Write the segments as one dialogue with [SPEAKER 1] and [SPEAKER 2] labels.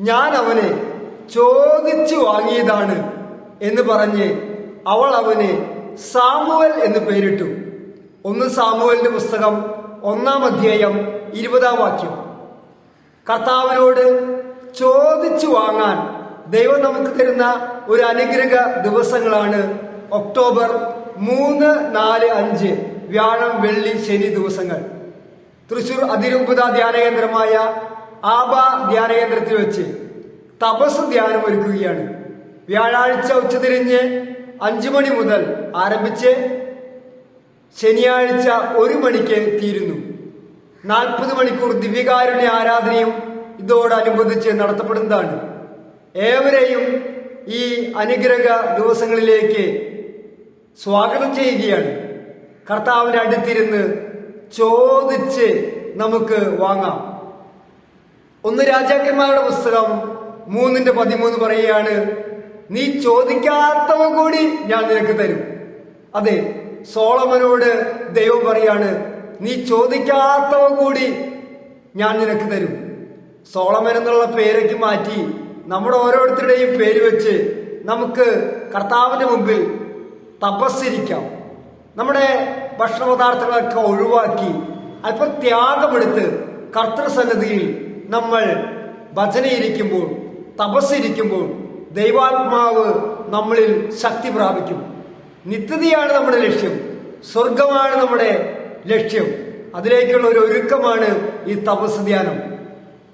[SPEAKER 1] ഞാൻ അവനെ ചോദിച്ചു വാങ്ങിയതാണ് എന്ന് പറഞ്ഞ് അവൾ അവന് സാമുവൽ എന്ന് പേരിട്ടു. ഒന്ന് സാമുവലിന്റെ പുസ്തകം ഒന്നാം അധ്യായം ഇരുപതാം വാക്യം. കർത്താവിനോട് ചോദിച്ചു വാങ്ങാൻ ദൈവം നമുക്ക് തരുന്ന ഒരു അനുഗ്രഹ ദിവസങ്ങളാണ് ഒക്ടോബർ മൂന്ന് നാല് അഞ്ച് വ്യാഴം വെള്ളി ശനി ദിവസങ്ങൾ. തൃശൂർ അതിരൂപത ധ്യാന കേന്ദ്രമായ ആബ ധ്യാന കേന്ദ്രത്തിൽ വെച്ച് തപസ് ധ്യാനം ഒരുക്കുകയാണ്. വ്യാഴാഴ്ച ഉച്ചതിരിഞ്ഞ് അഞ്ചു മണി മുതൽ ആരംഭിച്ച് ശനിയാഴ്ച ഒരു മണിക്ക് തീരുന്നു. നാൽപ്പത് മണിക്കൂർ ദിവ്യകാരുണ്യ ആരാധനയും ഇതോടനുബന്ധിച്ച് നടത്തപ്പെടുന്നതാണ്. ഏവരെയും ഈ അനുഗ്രഹ ദിവസങ്ങളിലേക്ക് സ്വാഗതം ചെയ്യുകയാണ്. കർത്താവിന്റെ അടുത്തിരുന്ന് ചോദിച്ച് നമുക്ക് വാങ്ങാം. ഒന്ന് രാജാക്കന്മാരുടെ പുസ്തകം മൂന്നിന്റെ പതിമൂന്ന് പറയുകയാണ് നീ ചോദിക്കാത്തവ കൂടി ഞാൻ നിനക്ക് തരും. അതെ സോളമനോട് ദൈവം പറയാണ് നീ ചോദിക്കാത്തവ കൂടി ഞാൻ നിനക്ക് തരും. സോളമൻ എന്നുള്ള പേരേക്ക് മാറ്റി നമ്മുടെ ഓരോരുത്തരുടെയും പേര് വെച്ച് നമുക്ക് കർത്താവിന്റെ മുമ്പിൽ തപസ്സിരിക്കാം. നമ്മുടെ ഭക്ഷണ പദാർത്ഥങ്ങളൊക്കെ ഒഴിവാക്കി അല്പം ത്യാഗമെടുത്ത് കർത്തൃസന്നതിയിൽ നമ്മൾ ഭജനയിരിക്കുമ്പോൾ തപസ്സിരിക്കുമ്പോൾ ദൈവാത്മാവ് നമ്മളിൽ ശക്തി പ്രാപിക്കും. നിത്യതയാണ് നമ്മുടെ ലക്ഷ്യം. സ്വർഗമാണ് നമ്മുടെ ലക്ഷ്യം. അതിലേക്കുള്ള ഒരു ഒരുക്കമാണ് ഈ തപസ് ധ്യാനം.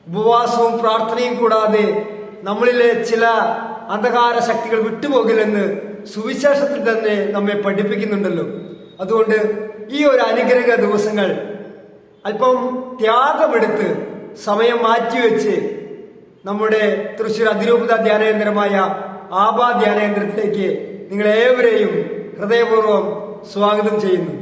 [SPEAKER 1] ഉപവാസവും പ്രാർത്ഥനയും കൂടാതെ നമ്മളിലെ ചില അന്ധകാര ശക്തികൾ വിട്ടുപോകില്ലെന്ന് സുവിശേഷത്തിൽ തന്നെ നമ്മെ പഠിപ്പിക്കുന്നുണ്ടല്ലോ. അതുകൊണ്ട് ഈ ഒരു അനുഗ്രഹ ദിവസങ്ങൾ അല്പം ത്യാഗമെടുത്ത് സമയം മാറ്റിവെച്ച് നമ്മുടെ തൃശ്ശൂർ അതിരൂപത ധ്യാനകേന്ദ്രമായ ആബാ ധ്യാനകേന്ദ്രത്തിലേക്ക് നിങ്ങളേവരെയും ഹൃദയപൂർവം സ്വാഗതം ചെയ്യുന്നു.